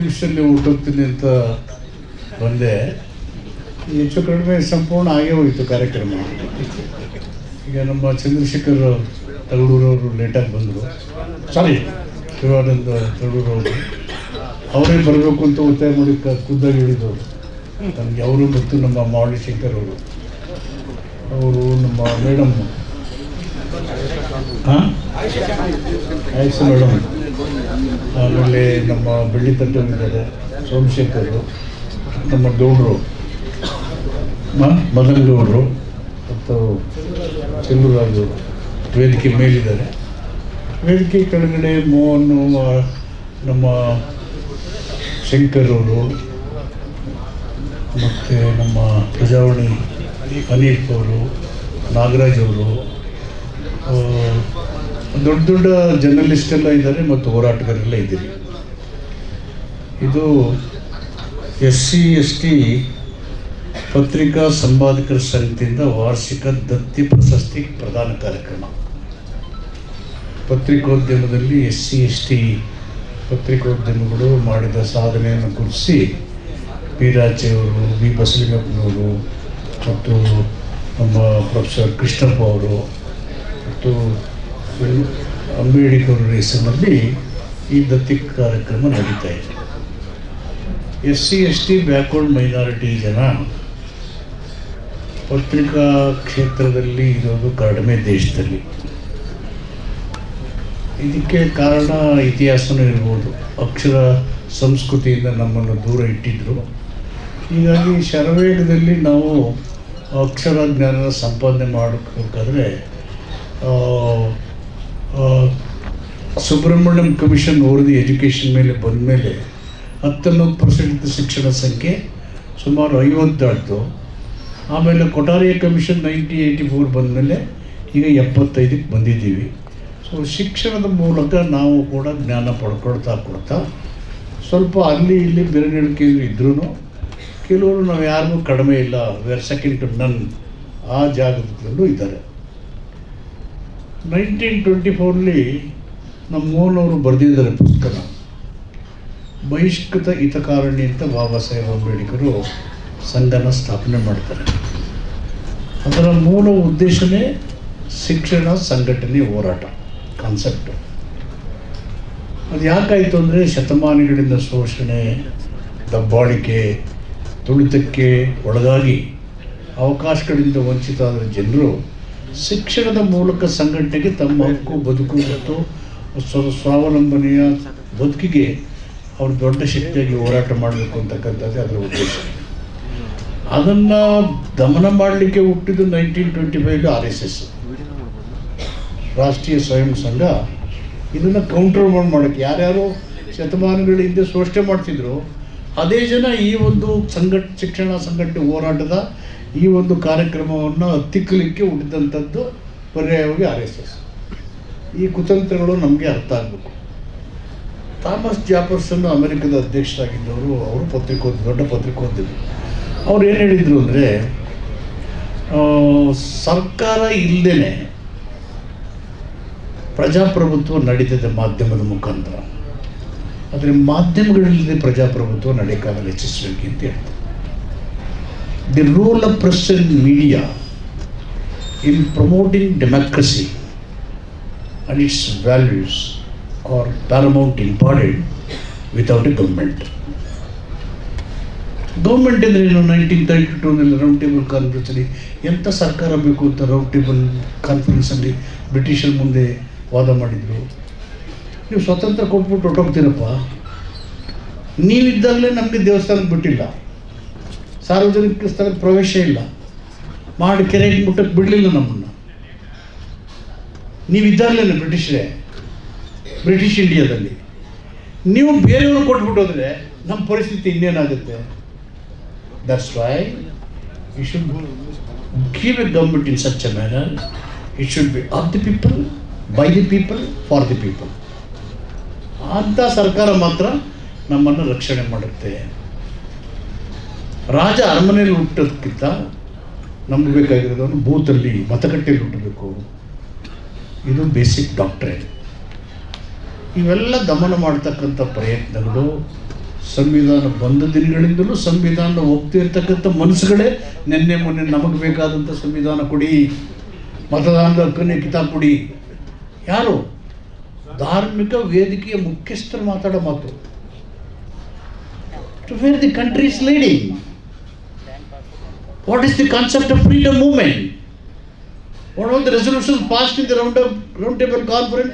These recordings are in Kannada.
ನಿಮಿಷದಲ್ಲಿ ಹುಟ್ಟುತ್ತೀನಿ ಅಂತ ಬಂದೆ. ಹೆಚ್ಚು ಕಡಿಮೆ ಸಂಪೂರ್ಣ ಆಗೇ ಹೋಯಿತು ಕಾರ್ಯಕ್ರಮ. ಈಗ ನಮ್ಮ ಚಂದ್ರಶೇಖರ್ ತಗಡೂರವರು ಲೇಟಾಗಿ ಬಂದರು. ಸಾರಿ. ಶಿವಾನಂದ ತಗಡೂರವರು ಅವರೇ ಬರಬೇಕು ಅಂತ ಒತ್ತಾಯ ಮಾಡಿ ಖುದ್ದಾಗಿ ಹೇಳಿದವರು ನನಗೆ ಅವರು ಮತ್ತು ನಮ್ಮ ಮಾವಳಿ ಶಂಕರ್ ಅವರು. ಅವರು ನಮ್ಮ ಮೇಡಮ್. ಹಾಂ? ಆಯ್ತು ಮೇಡಮ್. ಆಮೇಲೆ ನಮ್ಮ ಬೆಳ್ಳಿ ತಟ್ಟವಿದ್ದಾರೆ ಸೋಮಶೇಖರ್ ನಮ್ಮ ಗೌಡರು. ಮದನ್ ಗೌಡರು ಮತ್ತು ಚಂದ್ರರಾಜು ವೇದಿಕೆ ಮೇಲಿದ್ದಾರೆ. ವೇದಿಕೆ ಕೆಳಗಡೆ ಮೋಹನ್ ನಮ್ಮ ಶಂಕರ್ ಅವರು ಮತ್ತು ನಮ್ಮ ಪ್ರಜಾವಣಿ ಅನೀಶ್ ಅವರು ನಾಗರಾಜ್ ಅವರು ದೊಡ್ಡ ದೊಡ್ಡ ಜರ್ನಲಿಸ್ಟ್ ಎಲ್ಲ ಇದ್ದಾರೆ ಮತ್ತು ಹೋರಾಟಗಾರರೆಲ್ಲ ಇದ್ದೀರಿ. ಇದು ಎಸ್ ಸಿ ಎಸ್ ಟಿ ಪತ್ರಿಕಾ ಸಂಪಾದಕರ ಸಮಿತಿಯಿಂದ ವಾರ್ಷಿಕ ದತ್ತಿ ಪ್ರಶಸ್ತಿ ಪ್ರದಾನ ಕಾರ್ಯಕ್ರಮ. ಪತ್ರಿಕೋದ್ಯಮದಲ್ಲಿ ಎಸ್ ಸಿ ಎಸ್ ಟಿ ಪತ್ರಿಕೋದ್ಯಮಗಳು ಮಾಡಿದ ಸಾಧನೆಯನ್ನು ಗುರುತಿಸಿ ವೀರಾಚೆಯವರು ವಿ ಬಸಲಿಂಗಪ್ಪನವರು ಮತ್ತು ನಮ್ಮ ಪ್ರೊಫೆಸರ್ ಕೃಷ್ಣಪ್ಪ ಅವರು ಮತ್ತು ಅಂಬೇಡ್ಕರ್ ಹೆಸರಿನಲ್ಲಿ ಈ ದತ್ತಿ ಕಾರ್ಯಕ್ರಮ ನಡೀತಾ ಇದೆ. S C S T backward minority ಜನ ಪತ್ರಿಕಾ ಕ್ಷೇತ್ರದಲ್ಲಿ ಇರೋದು ಕಡಿಮೆ ದೇಶದಲ್ಲಿ. ಇದಕ್ಕೆ ಕಾರಣ ಇತಿಹಾಸನೂ ಇರ್ಬೋದು. ಅಕ್ಷರ ಸಂಸ್ಕೃತಿಯಿಂದ ನಮ್ಮನ್ನು ದೂರ ಇಟ್ಟಿದ್ದರು ಹೀಗಾಗಿ ಶರವೇಗದಲ್ಲಿ ನಾವು ಅಕ್ಷರ ಜ್ಞಾನ ಸಂಪಾದನೆ ಮಾಡಬೇಕಾದ್ರೆ ಸುಬ್ರಹ್ಮಣ್ಯಂ ಕಮಿಷನ್ ವರದಿ ಎಜುಕೇಷನ್ ಮೇಲೆ ಬಂದ ಮೇಲೆ ಹತ್ತೊಂಬತ್ತು ಪರ್ಸೆಂಟ್ ಶಿಕ್ಷಣ ಸಂಖ್ಯೆ ಸುಮಾರು ಐವತ್ತು ಆಮೇಲೆ ಕೊಠಾರಿಯ ಕಮಿಷನ್ ನೈನ್ಟೀನ್ ಏಯ್ಟಿ ಫೋರ್ ಬಂದಮೇಲೆ ಈಗ ಎಪ್ಪತ್ತೈದಕ್ಕೆ ಬಂದಿದ್ದೀವಿ. ಸೊ ಶಿಕ್ಷಣದ ಮೂಲಕ ನಾವು ಕೂಡ ಜ್ಞಾನ ಪಡ್ಕೊಳ್ತಾ ಕೊಡ್ತಾ, ಸ್ವಲ್ಪ ಅಲ್ಲಿ ಇಲ್ಲಿ ಬೆರಳಿಕೆ ಇದ್ರೂ ಕೆಲವರು ನಾವು ಯಾರಿಗೂ ಕಡಿಮೆ ಇಲ್ಲ ವೇರ್ ಸೆಕೆಂಡ್ ಟು ನನ್ ಆ ಜಾಗದಲ್ಲೂ ಇದ್ದಾರೆ. ನೈನ್ಟೀನ್ ಟ್ವೆಂಟಿ ಫೋರ್ಲಿ ನಮ್ಮ ಮೂಲವರು ಬರೆದಿದ್ದಾರೆ ಪುಸ್ತಕ. ಬಹಿಷ್ಕೃತ ಹಿತಕಾರಣಿ ಅಂತ ಬಾಬಾ ಸಾಹೇಬ್ ಅಂಬೇಡ್ಕರು ಸಂಘನ ಸ್ಥಾಪನೆ ಮಾಡ್ತಾರೆ. ಅದರ ಮೂಲ ಉದ್ದೇಶನೇ ಶಿಕ್ಷಣ ಸಂಘಟನೆ ಹೋರಾಟ ಕಾನ್ಸೆಪ್ಟು ಅದು ಯಾಕಾಯಿತು ಅಂದರೆ ಶತಮಾನಗಳಿಂದ ಶೋಷಣೆ, ದಬ್ಬಾಳಿಕೆ, ತುಳಿತಕ್ಕೆ ಒಳಗಾಗಿ ಅವಕಾಶಗಳಿಂದ ವಂಚಿತ ಆದ ಜನರು ಶಿಕ್ಷಣದ ಮೂಲಕ ಸಂಘಟನೆಗೆ ತಮ್ಮ ಹಕ್ಕು, ಬದುಕು ಮತ್ತು ಸ್ವ, ಸ್ವಾವಲಂಬನೆಯ ಬದುಕಿಗೆ ಅವರು ದೊಡ್ಡ ಶಕ್ತಿಯಾಗಿ ಹೋರಾಟ ಮಾಡಬೇಕು ಅಂತಕ್ಕಂಥದ್ದೇ ಅದರ ಉದ್ದೇಶ. ಅದನ್ನು ದಮನ ಮಾಡಲಿಕ್ಕೆ ಹುಟ್ಟಿದ್ದು nineteen twenty five R S S. ರಾಷ್ಟ್ರೀಯ ಸ್ವಯಂ ಸಂಘ. ಇದನ್ನು ಕೌಂಟರ್ ಮಾಡೋಕ್ಕೆ ಯಾರ್ಯಾರು ಶತಮಾನಗಳ ಹಿಂದೆ ಶೋಷಣೆ ಮಾಡ್ತಿದ್ರು, ಅದೇ ಜನ ಈ ಒಂದು ಸಂಘಟ ಶಿಕ್ಷಣ ಸಂಘಟನೆ ಹೋರಾಟದ ಈ ಒಂದು ಕಾರ್ಯಕ್ರಮವನ್ನು ಹತ್ತಿಕ್ಕಲಿಕ್ಕೆ ಹುಟ್ಟಿದಂಥದ್ದು ಪರ್ಯಾಯವಾಗಿ ಆರ್ ಎಸ್ ಎಸ್. ಈ ಕುತಂತ್ರಗಳು ನಮಗೆ ಅರ್ಥ ಆಗಬೇಕು. ಥಾಮಸ್ ಜಾಪರ್ಸನ್ನು ಅಮೆರಿಕದ ಅಧ್ಯಕ್ಷರಾಗಿದ್ದವರು, ಅವರು ಪತ್ರಿಕೋದ್ಯಮ ದೊಡ್ಡ ಪತ್ರಿಕೋದ್ಯಮಿ ಅವ್ರು ಏನು ಹೇಳಿದರು ಅಂದರೆ ಸರ್ಕಾರ ಇಲ್ಲದೇ ಪ್ರಜಾಪ್ರಭುತ್ವ ನಡೀತದೆ ಮಾಧ್ಯಮದ ಮುಖಾಂತರ. ಆದರೆ ಮಾಧ್ಯಮಗಳಿಲ್ಲದೆ ಪ್ರಜಾಪ್ರಭುತ್ವ ನಡೆಯಕ್ಕಾಗಲ್ಲ ಹೆಚ್ಚಿಸಬೇಕು ಅಂತ ಹೇಳ್ತಾರೆ. The role of press and media in promoting democracy and its values are paramount important without a government. Government ಅಂದರೆ ಏನು? ನೈನ್ಟೀನ್ ತರ್ಟಿ ಟೂನಲ್ಲಿ ರೌಂಡ್ ಟೇಬಲ್ ಕಾನ್ಫರೆನ್ಸಲ್ಲಿ ಎಂಥ ಸರ್ಕಾರ ಬೇಕು ಅಂತ ರೌಂಡ್ ಟೇಬಲ್ ಕಾನ್ಫರೆನ್ಸಲ್ಲಿ ಬ್ರಿಟಿಷರ ಮುಂದೆ ವಾದ ಮಾಡಿದರು. ನೀವು ಸ್ವತಂತ್ರ ಕೊಟ್ಬಿಟ್ಟು ಹೊಟ್ಟೋಗ್ತೀರಪ್ಪ ನೀವಿದ್ದಾಗಲೇ ನಮಗೆ ದೇವಸ್ಥಾನಕ್ಕೆ ಬಿಟ್ಟಿಲ್ಲ. ಸಾರ್ವಜನಿಕ ಸ್ಥಳಕ್ಕೆ ಪ್ರವೇಶ ಇಲ್ಲ. ಮಾಡಿ ಕೆರೆಗೆ ಮುಟ್ಟಕ್ಕೆ ಬಿಡಲಿಲ್ಲ ನಮ್ಮನ್ನು. ನೀವಿದ್ದಾಗಲೇ ಬ್ರಿಟಿಷರೇ? ಬ್ರಿಟಿಷ್ ಇಂಡಿಯಾದಲ್ಲಿ. ನೀವು ಬೇರೆಯವರು ಕೊಟ್ಬಿಟ್ಟೋದ್ರೆ ನಮ್ಮ ಪರಿಸ್ಥಿತಿ ಇನ್ನೇನಾಗುತ್ತೆ? That's why you should give a government in such a manner it should be of the people by the people for the people ಅಂಥ ಸರ್ಕಾರ ಮಾತ್ರ ನಮ್ಮನ್ನು ರಕ್ಷಣೆ ಮಾಡುತ್ತೆ. ರಾಜ ಅರಮನೆಯಲ್ಲಿ ಹುಟ್ಟೋದಕ್ಕಿಂತ ನಮ್ಗೆ ಬೇಕಾಗಿರೋದನ್ನು ಬೂತಲ್ಲಿ ಮತಗಟ್ಟೆಯಲ್ಲಿ ಹುಟ್ಟಬೇಕು. ಇದು ಬೇಸಿಕ್ ಡಾಕ್ಟ್ರೇಟ್ ಇವೆಲ್ಲ ದಮನ ಮಾಡ್ತಕ್ಕಂಥ ಪ್ರಯತ್ನಗಳು ಸಂವಿಧಾನ ಬಂದ ದಿನಗಳಿಂದಲೂ ಸಂವಿಧಾನ ಒಪ್ತಿರ್ತಕ್ಕಂಥ ಮನಸ್ಸುಗಳೇ ನಿನ್ನೆ ಮೊನ್ನೆ ನಮಗೆ ಬೇಕಾದಂಥ ಸಂವಿಧಾನ ಕೊಡಿ, ಮತದಾನದ ಹಕ್ಕನ್ನೇ ಕಿತಾಬ್ ಕೊಡಿ. ಯಾರು? ಧಾರ್ಮಿಕ ವೇದಿಕೆಯ ಮುಖ್ಯಸ್ಥರು ಮಾತಾಡೋ ಮಾತು. To where the countries leading is the concept of freedom movement what are the resolution passed in the round round table conference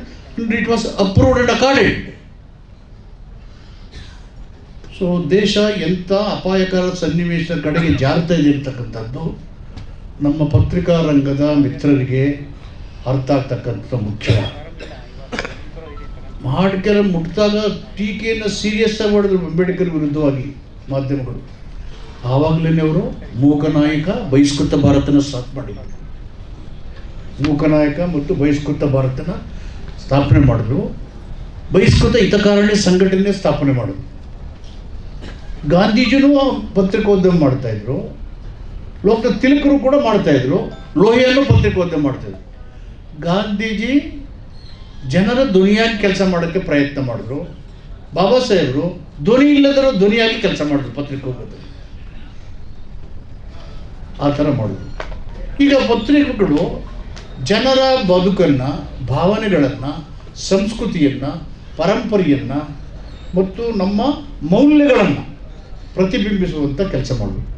it was approved and accorded so ದೇಶ ಎಂಥ ಅಪಾಯಕರ ಸನ್ನಿವೇಶದ ಕಡೆಗೆ ಜಾರ್ತಾ ಇದೆ ಅಂತಕ್ಕಂಥದ್ದು ನಮ್ಮ ಪತ್ರಿಕಾ ರಂಗದ ಮಿತ್ರರಿಗೆ ಅರ್ಥ ಆಗ್ತಕ್ಕಂಥ ಮುಖ್ಯ. ಮಾಡಿಕೆಲ್ಲ ಮುಟ್ಟಿದಾಗ ಟೀಕೆಯನ್ನು ಸೀರಿಯಸ್ ಆಗಿ ಮಾಡಿದ್ರು ಅಂಬೇಡ್ಕರ್ ವಿರುದ್ಧವಾಗಿ ಮಾಧ್ಯಮಗಳು. ಆವಾಗಲೇ ಅವರು ಮೂಕನಾಯಕ ಬಹಿಷ್ಕೃತ ಭಾರತನ ಸ್ಟಾರ್ಟ್ ಮಾಡಿದರು. ಮೂಕನಾಯಕ ಮತ್ತು ಬಹಿಷ್ಕೃತ ಭಾರತನ ಸ್ಥಾಪನೆ ಮಾಡಿದ್ರು. ಬಹಿಷ್ಕೃತ ಹಿತಕಾರಣಿ ಸಂಘಟನೆ ಸ್ಥಾಪನೆ ಮಾಡಿದ್ರು. ಗಾಂಧೀಜಿನೂ ಪತ್ರಿಕೋದ್ಯಮ ಮಾಡ್ತಾ ಇದ್ರು. ಲೋಕದ ತಿಲಕರು ಕೂಡ ಮಾಡ್ತಾಯಿದ್ರು ಲೋಹಿಯನ್ನು ಪತ್ರಿಕೋದ್ಯಮ ಮಾಡ್ತಾಯಿದ್ರು ಗಾಂಧೀಜಿ ಜನರ ಧ್ವನಿಯಾಗಿ ಕೆಲಸ ಮಾಡೋಕ್ಕೆ ಪ್ರಯತ್ನ ಮಾಡಿದ್ರು. ಬಾಬಾ ಸಾಹೇಬರು ಧ್ವನಿ ಇಲ್ಲದರೂ ಧ್ವನಿಯಾಗಿ ಕೆಲಸ ಮಾಡಿದ್ರು ಪತ್ರಿಕೋದ್ಯಮ ಆ ಥರ ಮಾಡೋದು. ಈಗ ಪತ್ರಿಕೆಗಳು ಜನರ ಬದುಕನ್ನು, ಭಾವನೆಗಳನ್ನು, ಸಂಸ್ಕೃತಿಯನ್ನು, ಪರಂಪರೆಯನ್ನು ಮತ್ತು ನಮ್ಮ ಮೌಲ್ಯಗಳನ್ನು ಪ್ರತಿಬಿಂಬಿಸುವಂಥ ಕೆಲಸ ಮಾಡೋದು.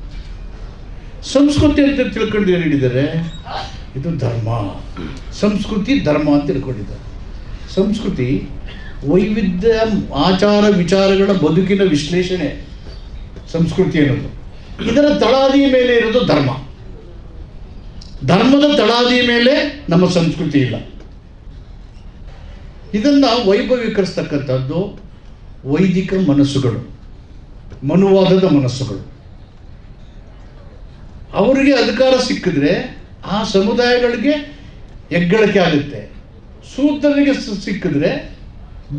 ಸಂಸ್ಕೃತಿ ಅಂತ ತಿಳ್ಕೊಂಡು ಏನು ಹೇಳಿದ್ದಾರೆ? ಇದು ಧರ್ಮ. ಸಂಸ್ಕೃತಿ ಧರ್ಮ ಅಂತ ತಿಳ್ಕೊಂಡಿದ್ದಾರೆ. ಸಂಸ್ಕೃತಿ ವೈವಿಧ್ಯ ಆಚಾರ ವಿಚಾರಗಳ ಬದುಕಿನ ವಿಶ್ಲೇಷಣೆ ಸಂಸ್ಕೃತಿ ಅನ್ನೋದು. ಇದರ ತಳಾದಿಯ ಮೇಲೆ ಇರೋದು ಧರ್ಮ. ಧರ್ಮದ ತಳಾದಿಯ ಮೇಲೆ ನಮ್ಮ ಸಂಸ್ಕೃತಿ ಇಲ್ಲ. ಇದನ್ನು ವೈಭವೀಕರಿಸ್ತಕ್ಕಂಥದ್ದು ವೈದಿಕ ಮನಸ್ಸುಗಳು, ಮನುವಾದದ ಮನಸ್ಸುಗಳು. ಅವರಿಗೆ ಅಧಿಕಾರ ಸಿಕ್ಕಿದ್ರೆ ಆ ಸಮುದಾಯಗಳಿಗೆ ಹೆಗ್ಗಳಿಕೆ ಆಗುತ್ತೆ. ಸೂತ್ರನಿಗೆ ಸಿಕ್ಕಿದ್ರೆ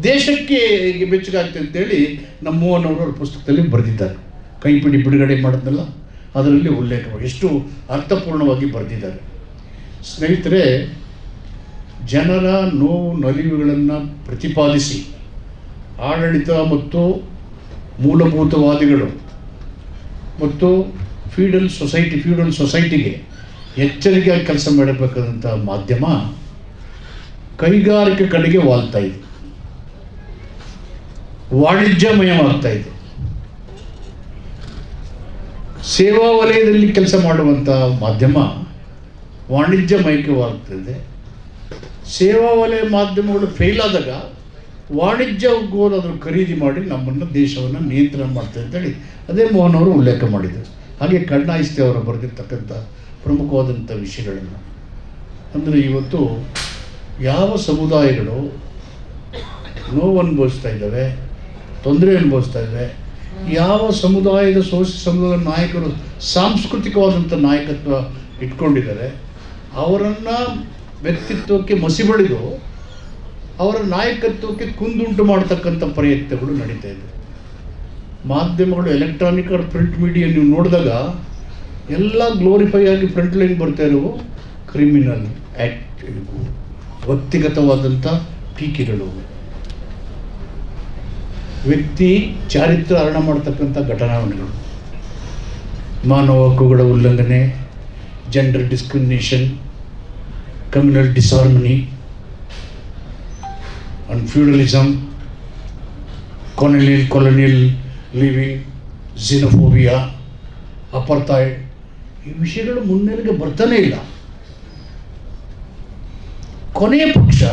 ದೇಶಕ್ಕೆ ಬೆಚ್ಚಗಾಗ್ತದೆ ಅಂತೇಳಿ ನಮ್ಮ ಅವ್ರ ಪುಸ್ತಕದಲ್ಲಿ ಬರೆದಿದ್ದಾರೆ. ಕೈಪಿಡಿ ಬಿಡುಗಡೆ ಮಾಡಿದ್ನಲ್ಲ, ಅದರಲ್ಲಿ ಉಲ್ಲೇಖ ಎಷ್ಟು ಅರ್ಥಪೂರ್ಣವಾಗಿ ಬರೆದಿದ್ದಾರೆ. ಸ್ನೇಹಿತರೆ, ಜನರ ನೋವು ನಲಿವುಗಳನ್ನು ಪ್ರತಿಪಾದಿಸಿ. ಆಡಳಿತ ಮತ್ತು ಮೂಲಭೂತವಾದಿಗಳು ಮತ್ತು ಫ್ಯೂಡಲ್ ಸೊಸೈಟಿ ಫ್ಯೂಡಲ್ ಸೊಸೈಟಿಗೆ ಎಚ್ಚರಿಕೆಯಾಗಿ ಕೆಲಸ ಮಾಡಬೇಕಾದಂಥ ಮಾಧ್ಯಮ ಕೈಗಾರಿಕೆ ಕಡೆಗೆ ವಾಲ್ತಾ ಇದೆ. ವಾಣಿಜ್ಯಮಯವಾಗ್ತಾ ಇದೆ. ಸೇವಾ ವಲಯದಲ್ಲಿ ಕೆಲಸ ಮಾಡುವಂಥ ಮಾಧ್ಯಮ ವಾಣಿಜ್ಯಮಯಕವಾಗ್ತದೆ ಸೇವಾ ವಲಯ ಮಾಧ್ಯಮಗಳು ಫೇಲ್ ಆದಾಗ ವಾಣಿಜ್ಯ ಉದ್ಯೋಗ ಅದನ್ನು ಖರೀದಿ ಮಾಡಿ ನಮ್ಮನ್ನು ದೇಶವನ್ನು ನಿಯಂತ್ರಣ ಮಾಡ್ತಾರೆ ಅಂತೇಳಿ ಅದೇ ಮೋಹನ್ ಅವರು ಉಲ್ಲೇಖ ಮಾಡಿದರು. ಹಾಗೆ ಕಣ್ಣಾಯಿಸ್ತೆ ಅವರು ಬರೆದಿರ್ತಕ್ಕಂಥ ಪ್ರಮುಖವಾದಂಥ ವಿಷಯಗಳನ್ನು. ಅಂದರೆ ಇವತ್ತು ಯಾವ ಸಮುದಾಯಗಳು ನೋವು ಅನುಭವಿಸ್ತಾ ಇದ್ದಾವೆ, ತೊಂದರೆ ಅನುಭವಿಸ್ತಾ ಇದ್ದಾವೆ ಯಾವ ಸಮುದಾಯದ ಸೋಶ ಸಮುದಾಯದ ನಾಯಕರು ಸಾಂಸ್ಕೃತಿಕವಾದಂಥ ನಾಯಕತ್ವ ಇಟ್ಕೊಂಡಿದ್ದಾರೆ, ಅವರನ್ನು ವ್ಯಕ್ತಿತ್ವಕ್ಕೆ ಮಸಿಬಳಿದು ಅವರ ನಾಯಕತ್ವಕ್ಕೆ ಕುಂದುಂಟು ಮಾಡತಕ್ಕಂಥ ಪ್ರಯತ್ನಗಳು ನಡೀತಾ ಇದೆ. ಮಾಧ್ಯಮಗಳು ಎಲೆಕ್ಟ್ರಾನಿಕ್ ಆರ್ ಪ್ರಿಂಟ್ ಮೀಡಿಯಾ ನೀವು ನೋಡಿದಾಗ ಎಲ್ಲ ಗ್ಲೋರಿಫೈ ಆಗಿ ಫ್ರಂಟ್ ಲೈನ್ ಬರ್ತಾ ಇರುವ ಕ್ರಿಮಿನಲ್ ಆ್ಯಕ್ಟ್ ವ್ಯಕ್ತಿಗತವಾದಂಥ ಟೀಕೆಗಳು. ವ್ಯಕ್ತಿ ಚಾರಿತ್ರ ಹರಣ ಮಾಡ್ತಕ್ಕಂಥ ಘಟನಾವಣೆಗಳು. ಮಾನವ ಹಕ್ಕುಗಳ ಉಲ್ಲಂಘನೆ gender discrimination communal disharmony and feudalism colonial colonial living xenophobia apartheid ಈ ವಿಷಯಗಳು ಮುನ್ನೆಲೆಗೆ ಬರ್ತಾನೆ ಇಲ್ಲ. ಕೊನೆಯ ಪಕ್ಷ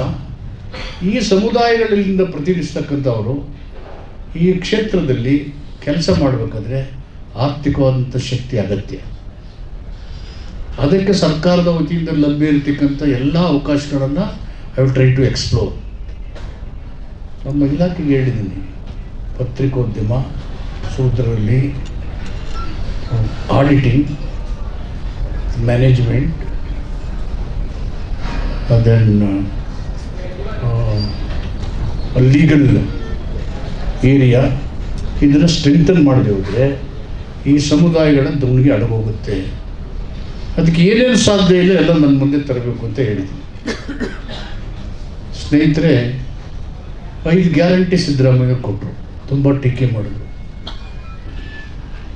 ಈ ಸಮುದಾಯಗಳಿಂದ ಪ್ರತಿನಿಧಿಸ್ತಕ್ಕಂಥವರು ಈ ಕ್ಷೇತ್ರದಲ್ಲಿ ಕೆಲಸ ಮಾಡಬೇಕಾದ್ರೆ ಆರ್ಥಿಕವಾದಂಥ ಶಕ್ತಿ ಅಗತ್ಯ. ಅದಕ್ಕೆ ಸರ್ಕಾರದ ವತಿಯಿಂದ ಲಭ್ಯ ಇರತಕ್ಕಂಥ ಎಲ್ಲ ಅವಕಾಶಗಳನ್ನು I will try to explore ನಮ್ಮ ಇಲಾಖೆಗೆ ಹೇಳಿದ್ದೀನಿ ಪತ್ರಿಕೋದ್ಯಮ ಸೂತ್ರದಲ್ಲಿ auditing management then legal area, ಇದನ್ನು ಸ್ಟ್ರೆಂಥನ್ ಮಾಡದೆ ಹೋದರೆ ಈ ಸಮುದಾಯಗಳ ದೋಣಿಗೆ ಅಡಗೋಗುತ್ತೆ. ಅದಕ್ಕೆ ಏನೇನು ಸಾಧ್ಯ ಇಲ್ಲ ಎಲ್ಲ ನನ್ನ ಮುಂದೆ ತರಬೇಕು ಅಂತ ಹೇಳಿದ್ದೀನಿ. ಸ್ನೇಹಿತರೆ, ಐದು ಗ್ಯಾರಂಟಿ ಸಿದ್ದರಾಮಯ್ಯ ಕೊಟ್ಟರು ತುಂಬ ಟೀಕೆ ಮಾಡಿದ್ರು.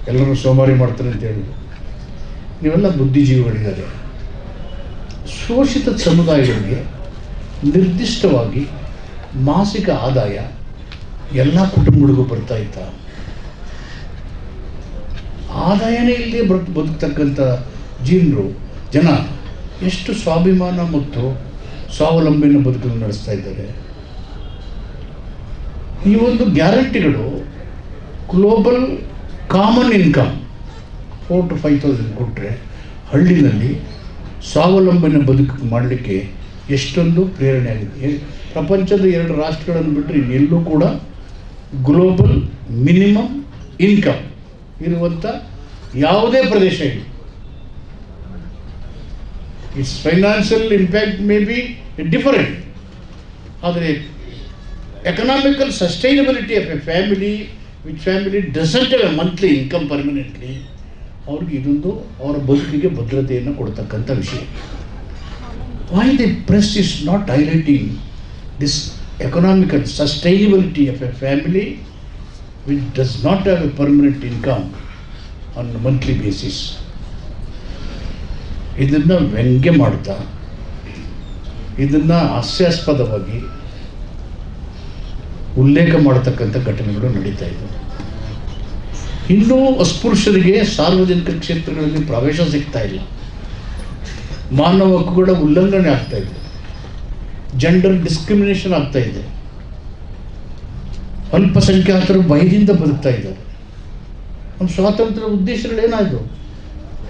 ಎಲ್ಲರೂ ಸೋಮಾರಿ ಮಾಡ್ತಾರೆ ಅಂತ ಹೇಳಿದ್ರು. ನೀವೆಲ್ಲ ಬುದ್ಧಿಜೀವಿಗಳಿದ್ದಾರೆ. ಶೋಷಿತ ಸಮುದಾಯಗಳಿಗೆ ನಿರ್ದಿಷ್ಟವಾಗಿ ಮಾಸಿಕ ಆದಾಯ ಎಲ್ಲ ಕುಟುಂಬಗಳಿಗೂ ಬರ್ತಾ ಇತ್ತ. ಆದಾಯನೇ ಇಲ್ಲದೆ ಬರ್ ಬದುಕ್ತಕ್ಕಂಥ ಜೀನರು, ಜನ ಎಷ್ಟು ಸ್ವಾಭಿಮಾನ ಮತ್ತು ಸ್ವಾವಲಂಬಿನ ಬದುಕನ್ನು ನಡೆಸ್ತಾ ಇದ್ದಾರೆ. ಈ ಒಂದು ಗ್ಯಾರಂಟಿಗಳು global common income four to five thousand ಕೊಟ್ಟರೆ ಹಳ್ಳಿನಲ್ಲಿ ಸ್ವಾವಲಂಬನೆ ಬದುಕು ಮಾಡಲಿಕ್ಕೆ ಎಷ್ಟೊಂದು ಪ್ರೇರಣೆ ಆಗಿದೆ. ಪ್ರಪಂಚದ ಎರಡು ರಾಷ್ಟ್ರಗಳನ್ನು ಬಿಟ್ಟರೆ ಎಲ್ಲೂ ಕೂಡ ಗ್ಲೋಬಲ್ ಮಿನಿಮಮ್ ಇನ್ಕಮ್ ಇರುವಂಥ ಯಾವುದೇ ಪ್ರದೇಶ ಇಲ್ಲ. It's financial impact may be different ಆದರೆ economical sustainability of a family which family doesn't a monthly income permanently ಅವ್ರಿಗೆ ಇದೊಂದು ಅವರ ಬದುಕಿಗೆ ಭದ್ರತೆಯನ್ನು ಕೊಡ್ತಕ್ಕಂಥ ವಿಷಯ. Why the press is not highlighting economical sustainability of a family which does not have a permanent income on monthly basis ಇದನ್ನು ವ್ಯಂಗ್ಯ ಮಾಡ್ತಾ ಇದನ್ನು ಹಾಸ್ಯಾಸ್ಪದವಾಗಿ ಉಲ್ಲೇಖ ಮಾಡತಕ್ಕಂಥ ಘಟನೆಗಳು ನಡೀತಾ ಇದ್ದವು ಇನ್ನೂ ಅಸ್ಪೃಶ್ಯರಿಗೆ ಸಾರ್ವಜನಿಕ ಕ್ಷೇತ್ರಗಳಲ್ಲಿ ಪ್ರವೇಶ ಸಿಗ್ತಾ ಇಲ್ಲ. ಮಾನವ ಹಕ್ಕುಗಳ ಉಲ್ಲಂಘನೆ ಆಗ್ತಾ ಇದೆ ಜೆಂಡರ್ ಡಿಸ್ಕ್ರಿಮಿನೇಷನ್ ಆಗ್ತಾ ಇದೆ. ಅಲ್ಪಸಂಖ್ಯಾತರು ಭಯದಿಂದ ಬದುಕ್ತಾ ಇದ್ದಾರೆ. ನಮ್ಮ ಸ್ವಾತಂತ್ರ್ಯ ಉದ್ದೇಶಗಳೇನಾಯಿತು?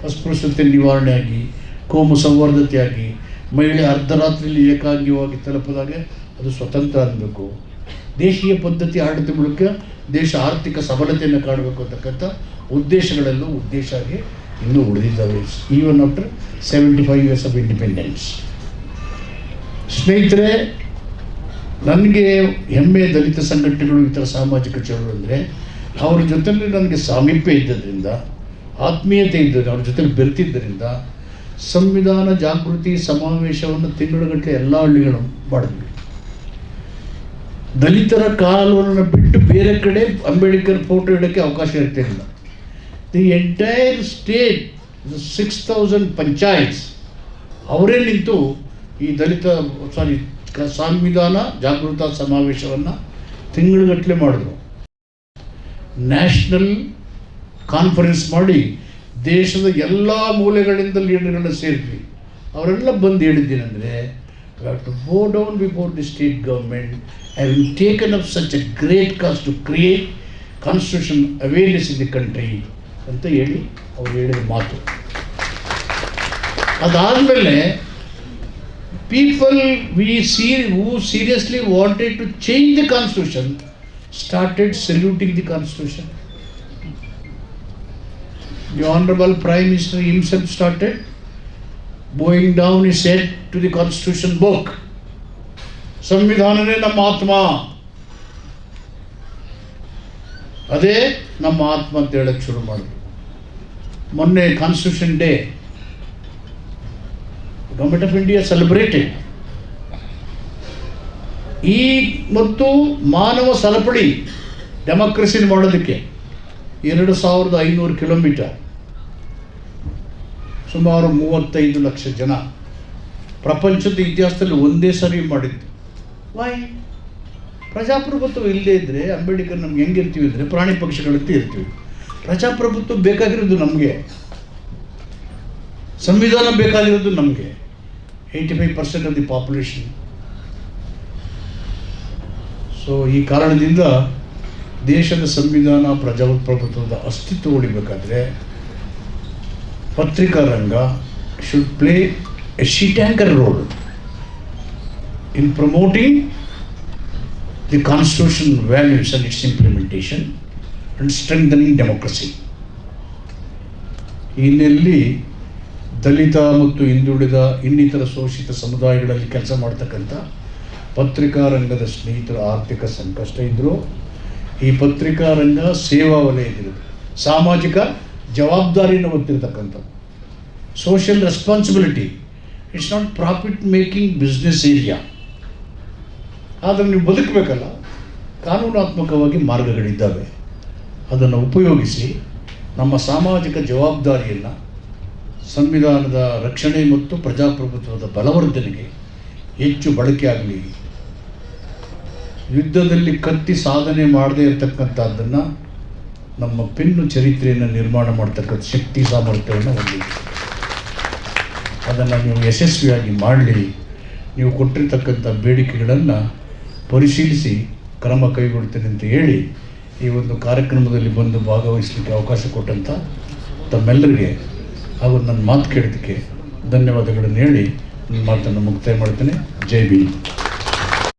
ಅಸ್ಪೃಶ್ಯತೆ ನಿವಾರಣೆ ಆಗಿ ಕೋಮು ಸಂವರ್ಧತೆಯಾಗಿ ಮಹಿಳೆ ಅರ್ಧರಾತ್ರಿಯಲ್ಲಿ ಏಕಾಂಗಿಯಾಗಿ ತಲುಪಿದಾಗ ಅದು ಸ್ವತಂತ್ರ ಅನ್ನಬೇಕು ದೇಶೀಯ ಪದ್ಧತಿ ಆಡಳಿತ ಮೂಲಕ ದೇಶ ಆರ್ಥಿಕ ಸಬಲತೆಯನ್ನು ಕಾಣಬೇಕು ಅಂತಕ್ಕಂಥ ಉದ್ದೇಶಗಳೆಲ್ಲೂ ಉದ್ದೇಶ ಆಗಿ ಇನ್ನೂ ಉಳಿದಿದ್ದಾವೆ. Even after seventy five years of independence ಸ್ನೇಹಿತರೆ, ನನಗೆ ಹೆಮ್ಮೆ ದಲಿತ ಸಂಘಟನೆಗಳು ಇತರ ಸಾಮಾಜಿಕ ಚಳವಳಿ ಅಂದರೆ, ಅವ್ರ ಜೊತೆಲಿ ನನಗೆ ಸಾಮೀಪ್ಯ ಇದ್ದದ್ರಿಂದ, ಆತ್ಮೀಯತೆ ಇದ್ದದ್ದು ಅವ್ರ ಜೊತೆಲಿ ಬೆರೆತಿದ್ದರಿಂದ, ಸಂವಿಧಾನ ಜಾಗೃತಿ ಸಮಾವೇಶವನ್ನು ತಿಂಗಳುಗಟ್ಟಲೆ ಎಲ್ಲ ಹಳ್ಳಿಗಳು ಮಾಡಿದ್ವಿ. ದಲಿತರ ಕಾಲವನ್ನು ಬಿಟ್ಟು ಬೇರೆ ಕಡೆ ಅಂಬೇಡ್ಕರ್ ಫೋಟೋ ಇಡೋಕ್ಕೆ ಅವಕಾಶ ಇರ್ತಿರಲಿಲ್ಲ. The entire state six thousand panchayats ಅವರೇ ನಿಂತು ಈ ದಲಿತ ಸಾರಿ ಸಂವಿಧಾನ ಜಾಗೃತ ಸಮಾವೇಶವನ್ನು ತಿಂಗಳುಗಟ್ಟಲೆ ಮಾಡಿದ್ರು. ನ್ಯಾಷನಲ್ ಕಾನ್ಫರೆನ್ಸ್ ಮಾಡಿ ದೇಶದ ಎಲ್ಲ ಮೂಲೆಗಳಿಂದ ಲೀಡರ್ಗಳನ್ನ ಸೇರಿಸಿ ಅವರೆಲ್ಲ ಬಂದು ಹೇಳಿದ್ದೇನೆಂದರೆ to go down before the state government will taken up such a great cost to create constitution awareness in the country ಅಂತ ಹೇಳಿ ಅವ್ರು ಹೇಳಿದ ಮಾತು. ಅದಾದಮೇಲೆ People we see who seriously wanted to change the constitution started saluting the constitution The Honorable Prime Minister himself started bowing down his head to the Constitution book. ಸಂವಿಧಾನನೇ ನಮ್ಮ ಆತ್ಮ ಅದೇ ನಮ್ಮ ಆತ್ಮ ಅಂತ ಹೇಳಕ್ಕೆ ಶುರು ಮಾಡಿದ್ರು ಮೊನ್ನೆ constitution day government of India celebrated ಈ ಮತ್ತು ಮಾನವ ಸರಪಳಿ ಡೆಮೋಕ್ರಸಿನ ಮಾಡೋದಕ್ಕೆ ಎರಡು ಸಾವಿರದ ಐನೂರು ಕಿಲೋಮೀಟರ್. ಸುಮಾರು ಮೂವತ್ತೈದು ಲಕ್ಷ ಜನ. ಪ್ರಪಂಚದ ಇತಿಹಾಸದಲ್ಲಿ ಒಂದೇ ಸರಿ ಮಾಡಿದ್ದು. ವೈ ಪ್ರಜಾಪ್ರಭುತ್ವ ಇಲ್ಲದೇ ಇದ್ದರೆ ಅಂಬೇಡ್ಕರ್ ನಮ್ಗೆ ಹೆಂಗಿರ್ತೀವಿ ಅಂದರೆ ಪ್ರಾಣಿ ಪಕ್ಷಿಗಳಂತೆ ಇರ್ತೀವಿ. ಪ್ರಜಾಪ್ರಭುತ್ವ ಬೇಕಾಗಿರೋದು ನಮಗೆ. ಸಂವಿಧಾನ ಬೇಕಾಗಿರೋದು ನಮಗೆ. Eighty five percent of the population so ಈ ಕಾರಣದಿಂದ ದೇಶದ ಸಂವಿಧಾನ ಪ್ರಜಾಪ್ರಭುತ್ವದ ಅಸ್ತಿತ್ವ ಉಳಿಬೇಕಾದ್ರೆ ಪತ್ರಿಕಾ ರಂಗ should play a sheet anchor role in promoting the constitution values and its implementation and strengthening democracy ಈ ದಲಿತ ಮತ್ತು ಹಿಂದುಳಿದ ಇನ್ನಿತರ ಶೋಷಿತ ಸಮುದಾಯಗಳಲ್ಲಿ ಕೆಲಸ ಮಾಡ್ತಕ್ಕಂಥ ಪತ್ರಿಕಾ ರಂಗದ ಸ್ನೇಹಿತರ ಆರ್ಥಿಕ ಸಂಕಷ್ಟ ಇದ್ದರು ಈ ಪತ್ರಿಕಾ ರಂಗ ಸೇವಾ ವಲಯದಿರುತ್ತೆ ಸಾಮಾಜಿಕ ಜವಾಬ್ದಾರಿಯನ್ನು ಹೊತ್ತಿರ್ತಕ್ಕಂಥದ್ದು. Social responsibility it's not profit making business area ಆದರೆ ನೀವು ಬದುಕಬೇಕಲ್ಲ, ಕಾನೂನಾತ್ಮಕವಾಗಿ ಮಾರ್ಗಗಳಿದ್ದಾವೆ. ಅದನ್ನು ಉಪಯೋಗಿಸಿ ನಮ್ಮ ಸಾಮಾಜಿಕ ಜವಾಬ್ದಾರಿಯನ್ನು ಸಂವಿಧಾನದ ರಕ್ಷಣೆ ಮತ್ತು ಪ್ರಜಾಪ್ರಭುತ್ವದ ಬಲವರ್ಧನೆಗೆ ಹೆಚ್ಚು ಬಳಕೆಯಾಗಲಿ ಯುದ್ಧದಲ್ಲಿ ಕತ್ತಿ ಸಾಧನೆ ಮಾಡದೇ ಇರತಕ್ಕಂಥದ್ದನ್ನು ನಮ್ಮ ಪೆನ್ನು ಚರಿತ್ರೆಯನ್ನು ನಿರ್ಮಾಣ ಮಾಡ್ತಕ್ಕಂಥ ಶಕ್ತಿ ಸಾಮರ್ಥ್ಯವನ್ನು ಹೊಂದಿದೆ. ಅದನ್ನು ನೀವು ಯಶಸ್ವಿಯಾಗಿ ಮಾಡಲಿ. ನೀವು ಕೊಟ್ಟಿರ್ತಕ್ಕಂಥ ಬೇಡಿಕೆಗಳನ್ನು ಪರಿಶೀಲಿಸಿ, ಕ್ರಮ ಕೈಗೊಳ್ತೇನೆ ಅಂತ ಹೇಳಿ ಈ ಒಂದು ಕಾರ್ಯಕ್ರಮದಲ್ಲಿ ಬಂದು ಭಾಗವಹಿಸಲಿಕ್ಕೆ ಅವಕಾಶ ಕೊಟ್ಟಂಥ ತಮ್ಮೆಲ್ಲರಿಗೆ ಹಾಗೂ ನನ್ನ ಮಾತು ಕೇಳಿದ್ದಕ್ಕೆ ಧನ್ಯವಾದಗಳನ್ನು ಹೇಳಿ ನನ್ನ ಮಾತನ್ನು ಮುಕ್ತಾಯ ಮಾಡ್ತೇನೆ. ಜೈ ಭೀಮ್.